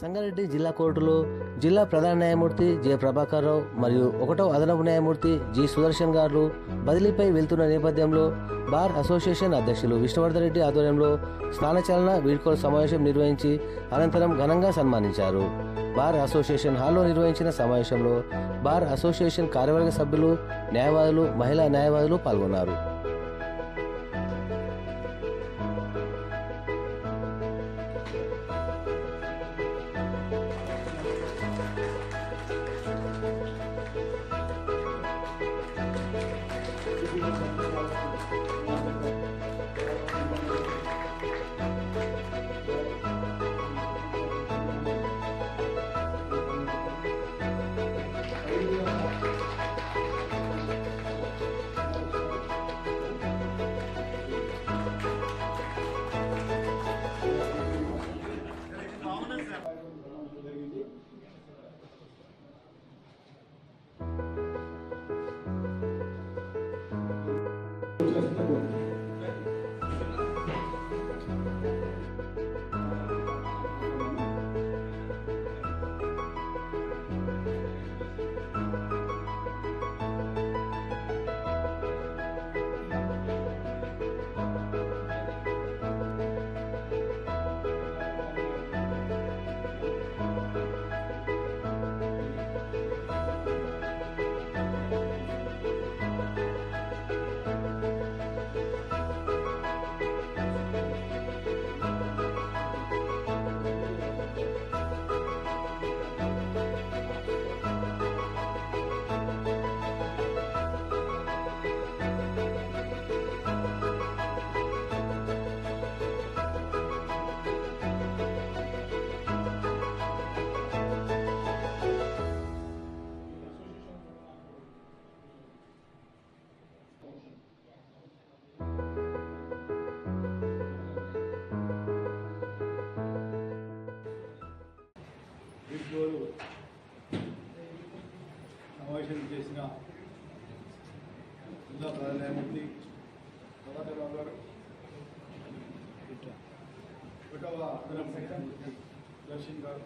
సంగారెడ్డి జిల్లా కోర్టులో జిల్లా ప్రధాన న్యాయమూర్తి జె. ప్రభాకర్ రావు మరియు ఒకటో అదనపు న్యాయమూర్తి జి. సుదర్శన్ గారు బదిలీపై వెళ్తున్న నేపథ్యంలో బార్ అసోసియేషన్ అధ్యక్షులు విష్ణువర్ధన్ రెడ్డి ఆధ్వర్యంలో స్థానచలన వీడ్కోలు సమావేశం నిర్వహించి అనంతరం ఘనంగా సన్మానించారు. బార్ అసోసియేషన్ హాల్లో నిర్వహించిన సమావేశంలో బార్ అసోసియేషన్ కార్యవర్గ సభ్యులు న్యాయవాదులు మహిళా న్యాయవాదులు పాల్గొన్నారు. జిల్లా ప్రధాన న్యాయమూర్తి ప్రభాకరరావు గారు ఒకటవ దర్శన్ గారు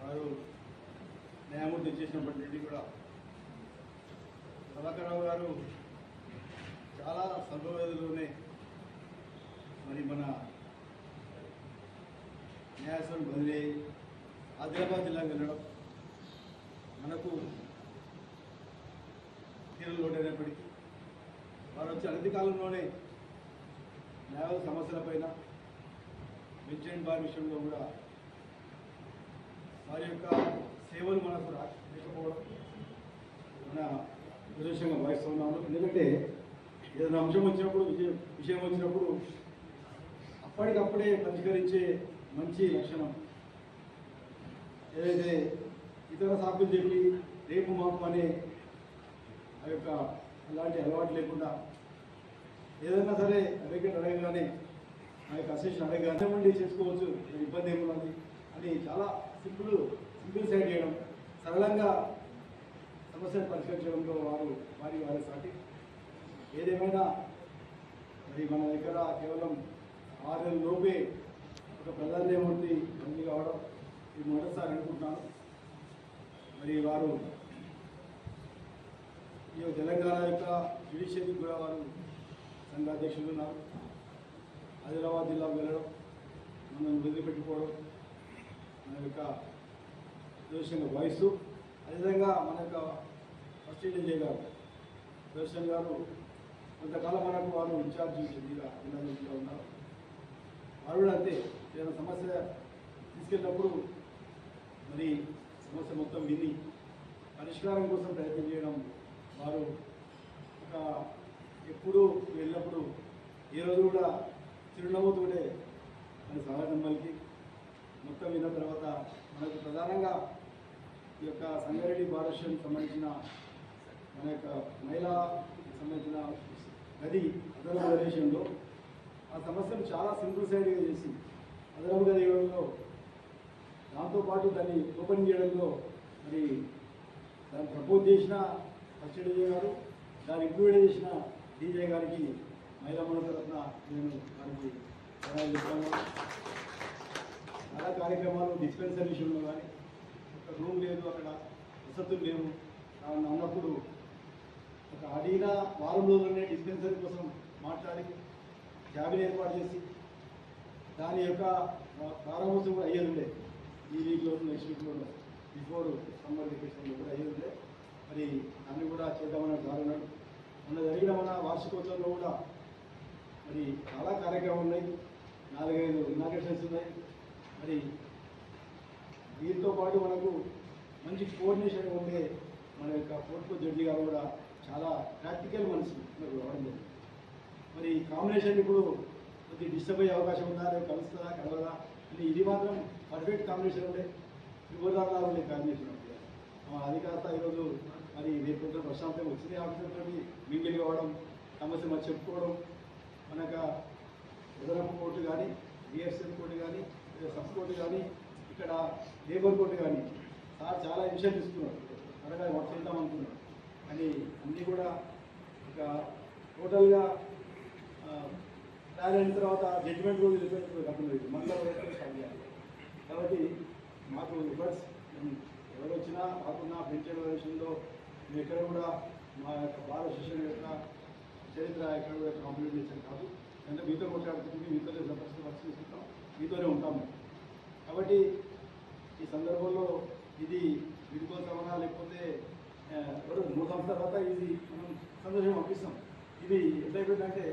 వారు న్యాయమూర్తి చేసినప్పటి నుండి కూడా. కళాకరావు గారు చాలా స్వల్ప మరి మన న్యాయస్థానం బదిలీ ఆదిలాబాద్ జిల్లాకు వెళ్ళడం మనకు తీరులో లోటైనప్పటికీ వారు వచ్చే అనతి కాలంలోనే న్యాయ సమస్యలపైన బెంచ్ అండ్ బార్ విషయంలో కూడా వారి యొక్క సేవలు మనకు రాకపోవడం మన దురదృష్టంగా భావిస్తూ ఎందుకంటే ఏదైనా అంశం వచ్చినప్పుడు విజయం విషయం వచ్చినప్పుడు అప్పటికప్పుడే పరిష్కరించే మంచి లక్షణం. ఏదైతే ఇతర సాకులు చెప్పి రేపు మాకు అనే యొక్క అలాంటి అలవాటు లేకుండా ఏదైనా సరే అడ్వకేట్ అడగగానే ఆ యొక్క అసెషన్ అడగగానే ఉండి చేసుకోవచ్చు ఇబ్బంది ఏమున్నది అని చాలా సింపుల్ సింపుల్ సైడ్ చేయడం సరళంగా సమస్యను పరిష్కరించడంలో వారు వారి వారి సాటి. ఏదేమైనా మరి మన దగ్గర కేవలం ఆరు నెలల లోపే ఒక ప్రధాన న్యాయమూర్తి మంత్రి కావడం ఇది మొదటిసారి అనుకుంటున్నాను. మరి వారు ఈ యొక్క తెలంగాణ యొక్క జ్యుడిషియరీ కూడా వారు సంఘాధ్యక్షులు ఉన్నారు. ఆదిలాబాద్ జిల్లాకు వెళ్ళడం మనం వదిలిపెట్టుకోవడం మన యొక్క దోషంగా వయస్సు అదేవిధంగా మన యొక్క ఫస్ట్ ఎయిడ్ గారు దర్శన్ గారు కొంతకాలం మనకు వారు ఇన్ఛార్జ్ జిల్లా జిల్లా జిల్లా ఉన్నారు. వారు కూడా అంతే ఏదైనా సమస్య తీసుకెళ్ళినప్పుడు మరి సమస్య మొత్తం విని పరిష్కారం కోసం ప్రయత్నం చేయడం వారు ఒక ఎప్పుడూ వెళ్ళినప్పుడు ఏ రోజు కూడా చిరునవ్వుతోటే మన స్వాగతం పలికి. మొత్తం విన్న తర్వాత మనకు ప్రధానంగా ఈ యొక్క సంగారెడ్డి భారష్యం సంబంధించిన మన యొక్క మహిళా సంబంధించిన గది అదనపు ప్రదేశంలో ఆ సమస్యను చాలా సింపుల్ సైడ్గా చేసి అదనపు గది ఇవ్వడంలో దాంతోపాటు దాన్ని ఓపెన్ చేయడంలో మరి దాన్ని ప్రపోజ్ చేసిన ఫస్ట్ డీజే గారు దాన్ని ఇంప్లిమెంట్ చేసిన డీజే గారికి మహిళా మండలి తరఫున నేను వారికి చాలా కార్యక్రమాలు డిస్పెన్సరీ విషయంలో కానీ ఒక రూమ్ లేదు అక్కడ వసతులు లేవు. దాన్ని అన్నప్పుడు ఒక అడిగిన వారం రోజులనే డిస్పెన్సరీ కోసం మాట్లాడి క్యాబిన్ ఏర్పాటు చేసి దాని యొక్క ప్రారంభోత్సవం కూడా అయ్యేది ఉండే. ఈ వీక్లో నెక్స్ట్ వీక్లో బిఫోర్ సమ్మర్ వెకేషన్లో కూడా అయ్యేది ఉండే మరి అన్ని కూడా చేద్దామని కారణం మొన్న మన వార్షికోత్సవంలో కూడా మరి చాలా కార్యక్రమాలు ఉన్నాయి. నాలుగైదు ఇనాగ్రేషన్స్ ఉన్నాయి. మరి దీంతో పాటు మనకు మంచి కోఆర్డినేషన్ ఉండే మన యొక్క కోర్టు జడ్జి గారు కూడా చాలా ప్రాక్టికల్ మనిషి మనకు రావడం జరిగింది. మరి కాంబినేషన్ ఇప్పుడు కొద్దిగా డిస్టర్బ్ అయ్యే అవకాశం ఉందా? రేపు కలుస్తుందా? కలవదా? అని ఇది మాత్రం పర్ఫెక్ట్ కాంబినేషన్ ఉండే. త్రిపురాలా ఉండే కాంబినేషన్ ఉండే. అది కాస్త ఈరోజు మరి రేపు కొంచెం ప్రశాంతం వచ్చింది ఆఫీసర్తో మింగిల్ కావడం సమస్య మరి చెప్పుకోవడం మనక ఎదరపు కోర్టు కానీ బిఎస్ఎఫ్ కోర్టు కానీ సబ్ కోర్టు కానీ ఇక్కడ లేబర్ కోర్టు కానీ సార్ చాలా విషయం తీసుకున్నారు. త్వరగా వర్క్ చేద్దాం అనుకున్నారు. కానీ అన్నీ కూడా ఇక టోటల్గా తయారు అయిన తర్వాత జడ్జిమెంట్ రోజు వెళ్ళిపోయినప్పుడు కాకుండా మళ్ళీ కాబట్టి మాకు రివర్స్ ఎవరు వచ్చినా మాకున్న పెంచే విషయంలో మేము ఎక్కడ కూడా మా యొక్క బాల శిక్షణ యొక్క చరిత్ర ఎక్కడ కూడా కంప్లీట్ చేసాం కాదు. అంటే మీతో కొట్లాడుతుంది మీతోనే జబర్దస్త్ వర్క్ మీతోనే ఉంటాము కాబట్టి ఈ సందర్భంలో ఇది విడిపోతామన్నా లేకపోతే ఎవరు? మూడు సంవత్సరాల తర్వాత ఇది మనం సంతోషం పంపిస్తాం ఇది ఎంత అయిపోయిందంటే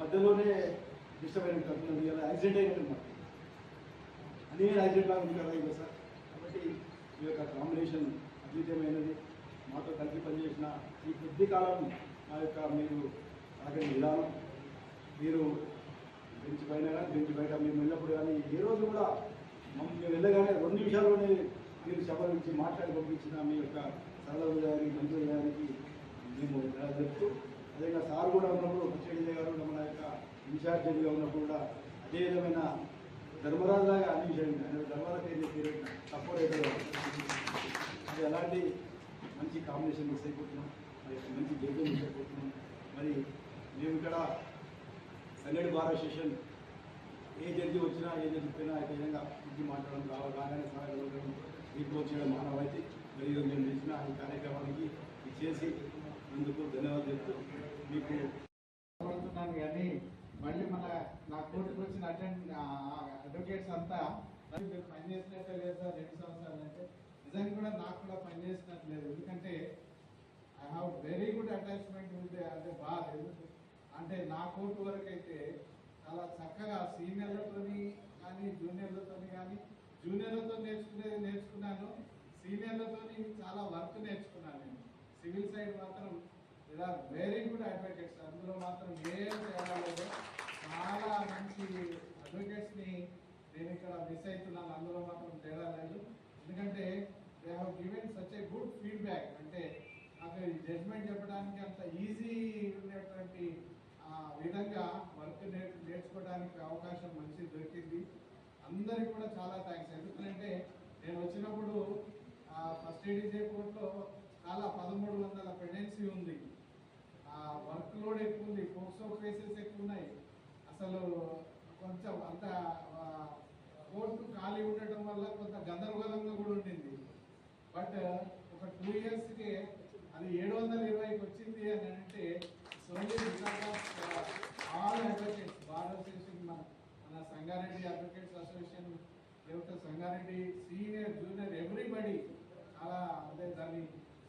మధ్యలోనే డిస్టర్బ్ అయినట్టు అవుతుంది ఇలా యాక్సిడెంట్ అయినట్టు మాకు అన్ని యాక్సిడెంట్ లాగా ఉంది కదా ఇక సార్. కాబట్టి ఈ యొక్క కాంబినేషన్ అద్వితీయమైనది మాతో కలిసి పనిచేసిన ఈ కొద్ది కాలం మా యొక్క మీరు అలాగే విధానం. మీరు బెంచ్ పైన కానీ బెంచ్ బయట మేము వెళ్ళినప్పుడు కానీ ఏ రోజు కూడా మమ్మల్ని మేము వెళ్ళగానే రెండు నిమిషాల్లోనే మీరు సభ నుంచి మాట్లాడి పంపించిన మీ యొక్క సరళ గారి మంత్రి గారికి మేము చెప్తూ అదేవిధంగా సార్ కూడా ఉన్నప్పుడు పచ్చడి గారు మన యొక్క ఇన్ఛార్జీగా ఉన్నప్పుడు కూడా అదే విధమైన ధర్మరాజు లాగా అన్ని ఆయన ధర్మరాజు పేరు పేరు సపోర్ట్ అవుతారు అది అలాంటి మంచి కాంబినేషన్ మిస్ అయిపోతున్నాం మరి మంచి జడ్జి మిస్ అయిపోతున్నాం మరి మేము ఇక్కడ సంగడి బార్ అసోసియేషన్ ఏ జడ్జి వచ్చినా ఏ జడ్జి పోయినా ఈ విధంగా ఇది మాట్లాడడం రావాలి రాగానే సహాయపడడం మీకు వచ్చిన మానవ అయితే మరి ఈరోజు నేను చేసిన ఈ కార్యక్రమానికి చేసి అందుకు ధన్యవాదాలు చెప్తూ మీకు మళ్ళీ మన నా కోర్టుకు వచ్చిన అటెండ్ అడ్వకేట్స్ అంతా మీరు పని చేసినట్టే లేదు సార్ రెండు సంవత్సరాలు అంటే నిజంగా కూడా నాకు కూడా పని చేసినట్టు లేదు ఎందుకంటే I have very good attachment ఉంటే అంటే బాగా అంటే నా కోర్టు వరకు అయితే చాలా చక్కగా సీనియర్లతోని కానీ జూనియర్లతోని కానీ జూనియర్లతో నేర్చుకునేది నేర్చుకున్నాను. సీనియర్లతోని చాలా వర్క్ నేర్చుకున్నాను నేను. సివిల్ సైడ్ మాత్రం ఇలా వెరీ గుడ్ అడ్వకేట్స్ అందులో మాత్రం ఏం తేడా లేదు. చాలా మంచి అడ్వకేట్స్ని నేను ఇక్కడ మిస్ అవుతున్నాను. అందులో మాత్రం తేడా లేదు. ఎందుకంటే they have given such a good feedback అంటే నాకు జడ్జ్మెంట్ చెప్పడానికి అంత ఈజీ ఉండేటువంటి ఆ, విధంగా వర్క్ నేర్చుకోవడానికి అవకాశం మంచి దొరికింది. అందరికి కూడా చాలా థ్యాంక్స్ ఎందుకంటే నేను వచ్చినప్పుడు ఫస్ట్ ఎడిజే కోర్టులో చాలా పదమూడు వందల పెండెన్సీ ఉంది. వర్క్ లోడ్ ఎక్కువ ఉంది పోక్సో కేసెస్ ఎక్కువ ఉన్నాయి అసలు కొంచెం అంత ఆ, కోర్టు ఖాళీ ఉండటం వల్ల కొంత గందరగోళంగా కూడా ఉండింది. బట్ ఒక టూ ఇయర్స్కి అది ఏడు వందల ఇరవైకి వచ్చింది అని అంటే సోనీ ఆల్ అడ్వకేట్స్ బార్ అసోసియేషన్ మన మన సంగారెడ్డి అడ్వకేట్స్ అసోసియేషన్ లేకపోతే సంగారెడ్డి సీనియర్ జూనియర్ ఎవ్రీబడి చాలా అదే దాన్ని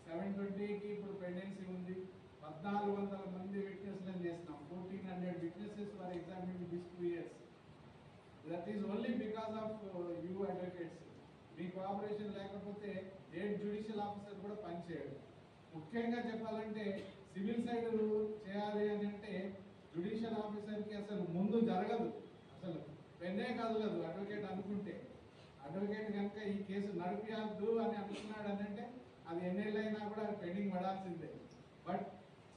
సెవెన్ ట్వంటీకి ఇప్పుడు పెండెన్సీ ఉంది. పద్నాలుగు వందల మంది విట్నెస్లను చేసినాం fourteen hundred witnesses for exam this two years that is only because of you advocates me cooperation లేకపోతే ఏ జ్యుడిషియల్ ఆఫీసర్ కూడా పనిచేయడు ముఖ్యంగా చెప్పాలంటే సివిల్ సైడ్ చేయాలి అని అంటే జ్యుడిషియల్ ఆఫీసర్కి అసలు ముందు జరగదు. అసలు పెన్నే కదలదు అడ్వకేట్ అనుకుంటే. అడ్వకేట్ కనుక ఈ కేసు నడిపియద్దు అని అనుకున్నాడు అని అంటే అది ఎన్నేళ్ళైనా కూడా పెండింగ్ పడాల్సిందే. బట్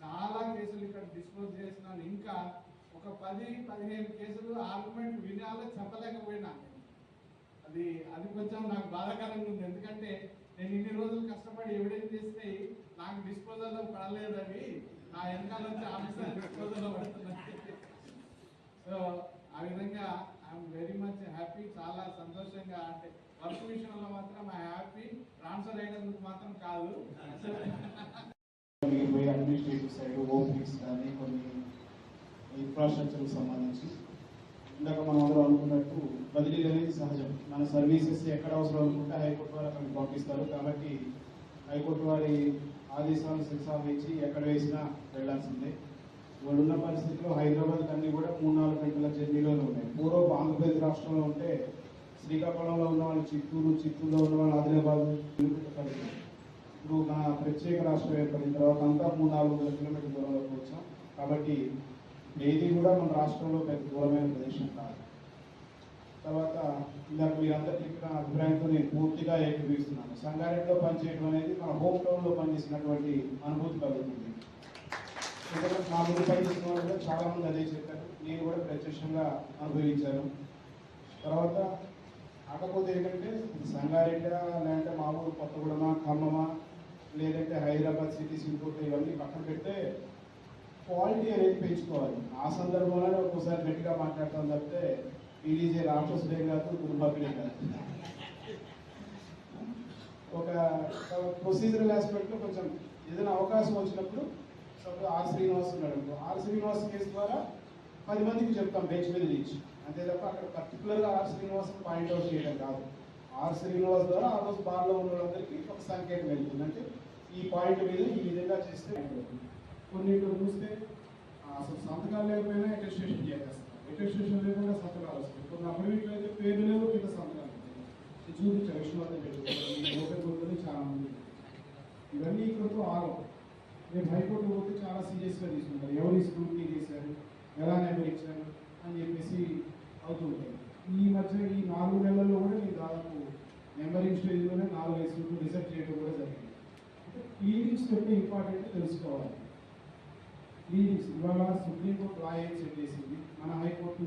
చాలా కేసులు ఇక్కడ డిస్పోజ్ చేసినాను ఇంకా ఒక పది పదిహేను కేసులు ఆర్గ్యుమెంట్ వినాలో చెప్పలేకపోయినా. అది అది కొంచెం నాకు బాధాకరంగా ఉంది. ఎందుకంటే నేను ఇన్ని రోజులు కష్టపడి ఎవిడెన్స్ చేస్తే నాకు డిస్పోజల్లో పడలేదు అవి నా వెనకాల నుంచి ఆఫీసర్ డిస్పోజల్లో పడుతున్నాయి సో ఆ విధంగా ఐఎమ్ వెరీ మచ్ హ్యాపీ చాలా సంతోషంగా అంటే వర్క్ విషయంలో మాత్రం హ్యాపీ ట్రాన్స్ఫర్ అయినందుకు మాత్రం కాదు. పోయి అడ్మినిస్ట్రేటివ్ సైడ్ ఓపీస్ కానీ కొన్ని ఇన్ఫ్రాస్ట్రక్చర్కి సంబంధించి. ఇందాక మనం అందరూ అనుకున్నట్టు బదిలీలు అనేది సహజం. మన సర్వీసెస్ ఎక్కడ అవసరం అనుకుంటే హైకోర్టు వారు అక్కడికి పంపిస్తారు. కాబట్టి హైకోర్టు వారి ఆదేశాలను శిక్షావించి ఎక్కడ వేసినా వెళ్ళాల్సిందే ఇప్పుడు ఉన్న పరిస్థితిలో హైదరాబాద్ అన్నీ కూడా మూడు నాలుగు గంటల జర్నీలోనే ఉన్నాయి. పూర్వం ఆంధ్రప్రదేశ్ రాష్ట్రంలో ఉంటే శ్రీకాకుళంలో ఉన్న వాళ్ళు చిత్తూరు చిత్తూరులో ఉన్న వాళ్ళు ఆదిలాబాద్ పరిస్థితి. ఇప్పుడు మన ప్రత్యేక రాష్ట్రం ఏర్పడిన తర్వాత అంతా మూడు నాలుగు వందల కిలోమీటర్ల దూరంలోకి వచ్చాం. కాబట్టి ఏది కూడా మన రాష్ట్రంలో పెద్ద దూరమైన ప్రదేశం కాదు. తర్వాత ఇందాక మీరందరూ చెప్పిన అభిప్రాయంతో నేను పూర్తిగా ఏకీభవిస్తున్నాను సంగారెడ్డిలో పనిచేయడం అనేది మన హోమ్ టౌన్లో పనిచేసినటువంటి అనుభూతి కలుగుతుంది. ఎందుకంటే మా ముందు పనిచేసిన వాళ్ళు కూడా అదే చెప్పారు. నేను కూడా ప్రత్యక్షంగా అనుభవించాను. తర్వాత కాకపోతే ఏంటంటే సంగారెడ్డి లేదంటే మా ఊరు కొత్తగూడమా ఖమ్మమా లేదంటే హైదరాబాద్ సిటీస్ ఇంకోటి ఇవన్నీ పక్కన పెడితే క్వాలిటీ అనేది పెంచుకోవాలి. ఆ సందర్భంలోనే ఒక్కోసారి గట్టిగా మాట్లాడతాం తప్పితే పీడీజే రాక్షసుడే కాదు గురుబాబుడే కాదు. ఒక ప్రొసీజరల్ ఆస్పెక్ట్లో కొంచెం ఏదైనా అవకాశం వచ్చినప్పుడు సపోజ్ ఆర్ శ్రీనివాస్ ఉన్నాడు ఆర్ శ్రీనివాస్ కేసు ద్వారా పది మందికి చెప్తాం బెంచ్ మీద నుంచి. అంతే తప్ప అక్కడ పర్టికులర్గా ఆర్ శ్రీనివాస్ పాయింట్ అవుట్ చేయడం కాదు. ఆర్ శ్రీనివాస్ ద్వారా ఆ రోజు బార్లో ఉన్న వాళ్ళందరికీ ఒక సంకేతం వెళ్తుంది. అంటే ఈ పాయింట్ మీద ఈ విధంగా చేస్తే కొన్నింటిలో చూస్తే ఆ, అసలు సంతకాలు లేకపోయినా అటెస్టేషన్ చేసేస్తారు అటెస్టేషన్ లేకుండా సంతకాలు వస్తాయి. కొన్ని అభివృద్ధిలో అయితే పేరు లేవు కింద సంతకాలు ఉంటాయి. ఇది చూపించారు విష్ణువర్ధన్ రెడ్డి ఓపెన్ గుర్తుంది చాలా మంది ఇవన్నీ ఇక్కడతో ఆగవు రేపు హైకోర్టు పోతే చాలా సీరియస్గా తీసుకుంటారు. ఎవరు స్క్రూటీ చేశారు? ఎలా నెంబర్ ఇచ్చారు అని చెప్పేసి అవుతుంటాయి ఈ మధ్య ఈ నాలుగు నెలల్లో కూడా నేను దాదాపు నెంబరింగ్ స్టేజ్లోనే నాలుగు ఐదు సీట్లు రిసెర్చ్ చేయడం కూడా జరిగింది. ప్లీడింగ్స్ పెట్టి ఇంపార్టెంట్ తెలుసుకోవాలి ప్లీడింగ్స్ ఇవాళ సుప్రీంకోర్టు లా ఏం సెట్ చేసింది మన హైకోర్టు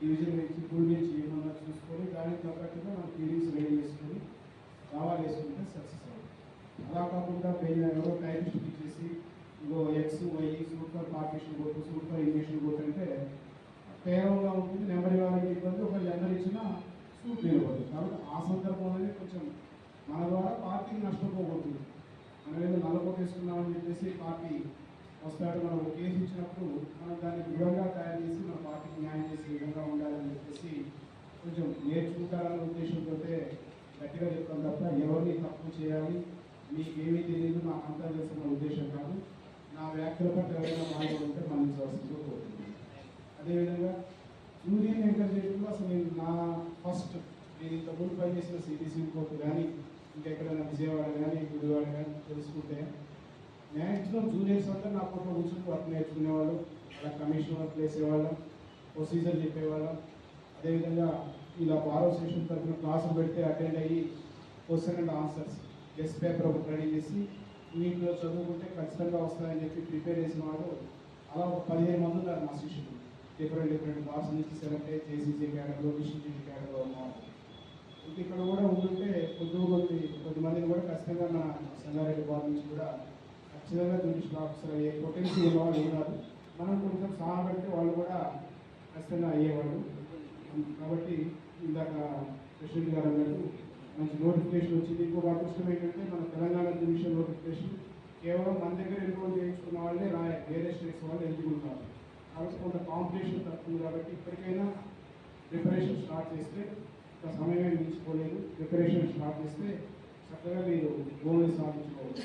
డివిజన్ నుంచి ఫుల్ నుంచి ఏమన్నా చూసుకొని దానికి తగ్గట్టుగా మన ప్లీడింగ్స్ రెడీ చేసుకొని దావాలు వేసుకుంటే సక్సెస్ అవుతుంది అలా కాకుండా పెయిన్ ఎవరో టైపిస్ట్ ఇచ్చేసి ఇంకో ఎక్స్ వై సూపర్ పార్టీషన్ కొట్టు సూపర్ ఇంగ్లీషన్ కొట్టు అంటే పేరంగా ఉంటుంది నెంబర్ వారికి ఇబ్బంది ఒక నెంబర్ ఇచ్చినా సూట్ నిలబడుతుంది కాబట్టి ఆ సందర్భంలోనే కొంచెం మన ద్వారా పార్టీకి నష్టపోబోతుంది మనం ఏదో నల్లకొట్టేసుకున్నామని చెప్పేసి పార్టీ వస్తాడు. మనం ఒక కేసు ఇచ్చినప్పుడు మనం దాన్ని దృఢంగా తయారు చేసి మన పార్టీకి న్యాయం చేసే విధంగా ఉండాలని చెప్పేసి కొంచెం నేర్చుకుంటారనే ఉద్దేశంతో గట్టిగా చెప్తాం తప్ప ఎవరిని తప్పు చేయాలి మీకేమీ తెలియదు నాకు అంతా తెలుసున్న ఉద్దేశం కాదు. నా వ్యాఖ్యల పట్ల ఎవరైనా మాట్లాడి మన్నించవలసిందిగా కోరుతున్నాను అదేవిధంగా యూనియన్ ఎంటర్ చేయడంలో అసలు నా ఫస్ట్ నేను ఇంతకుముందు పనిచేసిన సిటీసీ కోర్టు కానీ ఇంకెక్కడైనా విజయవాడ కానీ గుడివాడ కానీ తెలుసుకుంటే. మ్యాక్సిమం జూనియర్స్ అంతా నా పక్కన కూర్చొని వర్క్ నేర్చుకునేవాళ్ళు. అలా కమిషన్ వర్క్ వేసేవాళ్ళం ప్రొసీజర్ చెప్పేవాళ్ళం. అదేవిధంగా ఇలా బారో సెషన్ తరఫున క్లాసులు పెడితే అటెండ్ అయ్యి question and answers guess paper ఒకటి రెడీ చేసి వీటిలో చదువుకుంటే ఖచ్చితంగా వస్తాయని చెప్పి ప్రిపేర్ చేసిన వాడు అలా ఒక పదిహేను మంది ఉన్నారు మా శిష్యులు డిఫరెంట్ డిఫరెంట్ బార్స్ నుంచి సెలెక్ట్ అయ్యి జేసీసీ క్యాడర్లో డిస్ట్రిక్ట్ క్యాడర్లో ఉన్నారు ఇక్కడ కూడా ఉంటుంటే కొద్ది కొద్ది కొద్ది మందిని కూడా ఖచ్చితంగా మన సంగారెడ్డి బార్ నుంచి కూడా ఖచ్చితంగా జ్యుడిషియల్ ఆఫీసర్ అయ్యే పొటెన్షియల్ ఉన్న వాళ్ళు ఉన్నారు మనం కొంచెం సహాయపడితే వాళ్ళు కూడా ఖచ్చితంగా అయ్యేవాళ్ళు. కాబట్టి ఇందాక ప్రెసిడెంట్ గారు అన్నట్టు మంచి నోటిఫికేషన్ వచ్చింది. ఇంకో అదృష్టం ఏంటంటే మన తెలంగాణ జ్యుడిషియల్ నోటిఫికేషన్ కేవలం మన దగ్గర ఎన్రోల్ చేయించుకున్న వాళ్ళే రా వేరే స్టేట్స్ వాళ్ళు ఎలిజిబుల్ ఉంటారు కాబట్టి కొంత కాంపిటీషన్ తక్కువ కాబట్టి ఇప్పటికైనా ప్రిపరేషన్ స్టార్ట్ చేస్తే ఒక సమయం మించిపోలేదు ప్రిపరేషన్ స్టార్ట్ చేస్తే చక్కగా మీరు గోల్ని సాధించుకోవచ్చు